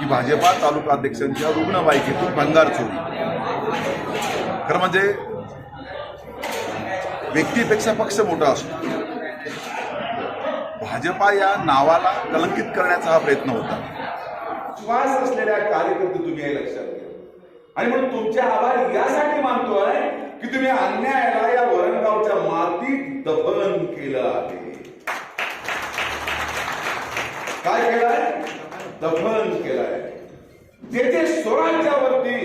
की भाजपा तालुका अध्यक्षांच्या रुग्णवाहिकेतून भंगार चोरी. खरं म्हणजे व्यक्तीपेक्षा पक्ष मोठा असतो. भाजपा या नावाला कलंकित करण्याचा हा प्रयत्न होता. श्वास असलेल्या कार्यकर्ते तुम्ही हे लक्षात घ्या. आणि म्हणून तुमचे आभार यासाठी मानतोय की तुम्ही अन्यायाला या वरणगावच्या मातीत दफन केलं आहे. काय केलं दफन केलाय. जे जे स्वराज्यावरती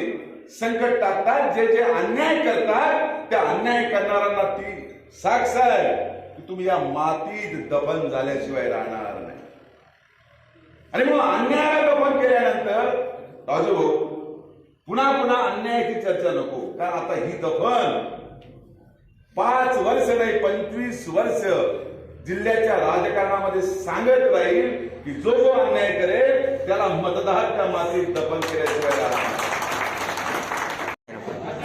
संकट टाकतात जे जे अन्याय करतात त्या अन्याय करणाऱ्यांना ती साक्ष आहे की तुम्ही या मातीत दफन झाल्याशिवाय राहणार नाही. आणि मग अन्यायाला दफन केल्यानंतर राजू पुन्हा पुन्हा अन्यायाची चर्चा नको कारण आता ही दफन पाच वर्ष नाही पंचवीस वर्ष जिल्ह्याच्या राजकारणामध्ये सांगत राहील की जो जो अन्याय करेल त्याला मतदार मातीत दफन केल्याशिवाय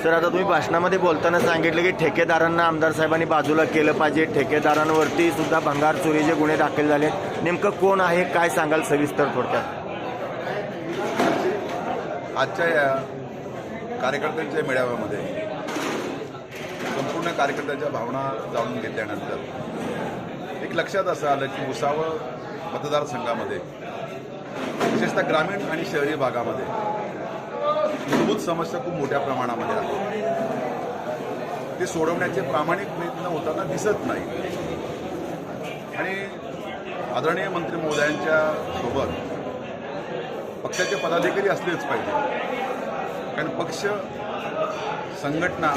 सर आता तुम्ही भाषणामध्ये बोलताना सांगितलं की ठेकेदारांना आमदार साहेबांनी बाजूला केलं पाहिजे. ठेकेदारांवरती सुद्धा भंगार चोरीचे गुन्हे दाखल झाले नेमकं कोण आहे काय सांगाल सविस्तर थोडक्यात? आजच्या या कार्यकर्त्यांच्या मेळाव्यामध्ये संपूर्ण कार्यकर्त्यांच्या भावना जाणून घेतल्यानंतर एक लक्षात असं आलं की भुसावळ मतदारसंघामध्ये विशेषतः ग्रामीण आणि शहरी भागामध्ये. मूलभूत समस्या खूप मोठ्या प्रमाणामध्ये आहेत ते सोडवण्याचे प्रामाणिक प्रयत्न होताना दिसत नाही. आणि आदरणीय मंत्री महोदयांच्या सोबत पक्षाचे पदाधिकारी असलेच पाहिजे. कारण पक्ष संघटना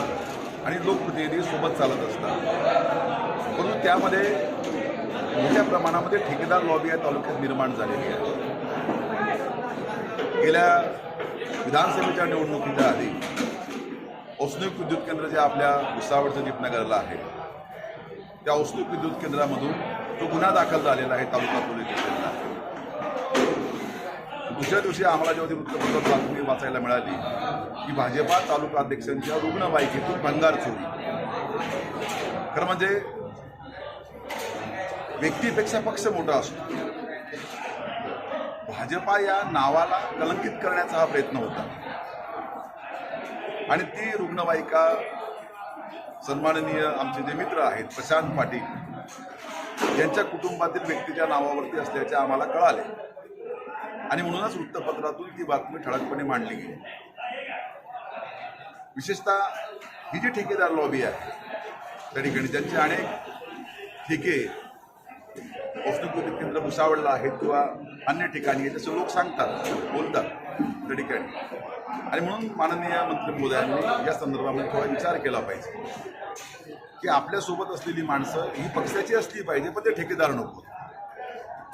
आणि लोकप्रतिनिधी सोबत चालत असतात. परंतु त्यामध्ये मोठ्या प्रमाणामध्ये ठेकेदार लॉबी या तालुक्यात निर्माण झालेली आहे. गेल्या विधानसभेच्या निवडणुकीच्या आधी औष्णिक विद्युत केंद्र जे आपल्या भुसावळचं दीपनगरला आहे त्या औष्णिक विद्युत केंद्रामधून तो गुन्हा दाखल झालेला आहे तालुका पोलीस स्टेशनला दुसऱ्या दिवशी आम्हाला जेव्हा वृत्तपत्रात बातमी वाचायला मिळाली की भाजपा तालुका अध्यक्षांच्या रुग्णवाहिकेतून भंगार चोरी. खरं म्हणजे व्यक्तीपेक्षा पक्ष मोठा असतो. भाजपा या नावाला कलंकित करण्याचा हा प्रयत्न होता. आणि ती रुग्णवाहिका सन्माननीय आमचे जे मित्र आहेत प्रशांत पाटील यांच्या कुटुंबातील व्यक्तीच्या नावावरती असल्याचे आम्हाला कळाले. आणि म्हणूनच वृत्तपत्रातून ती बातमी ठळकपणे मांडली गेली. विशेषतः ही जी ठेकेदार लॉबी आहे त्या ठिकाणी त्यांचे अनेक ठेके औष्णिक विद्युत केंद्र भुसावळला आहेत किंवा अन्य ठिकाणी आहेत असं लोक सांगतात बोलतात त्या ठिकाणी आणि म्हणून माननीय मंत्री महोदयांनी या संदर्भामध्ये थोडा विचार केला पाहिजे. की आपल्यासोबत असलेली माणसं ही पक्षाची असली पाहिजे पण ते ठेकेदार नको.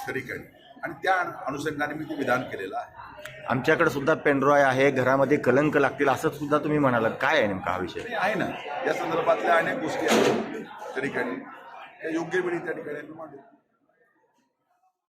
त्या ठिकाणी आणि त्या अनुषंगाने मी ते विधान केलेलं आहे. आमच्याकडे सुद्धा पेनड्रॉय आहे घरामध्ये कलंक लागतील असं सुद्धा तुम्ही म्हणालात. काय आहे नेमका हा विषय? आहे ना. या संदर्भातल्या अनेक गोष्टी आहेत. त्या ठिकाणी त्या योग्य वेळी त्या ठिकाणी मांडू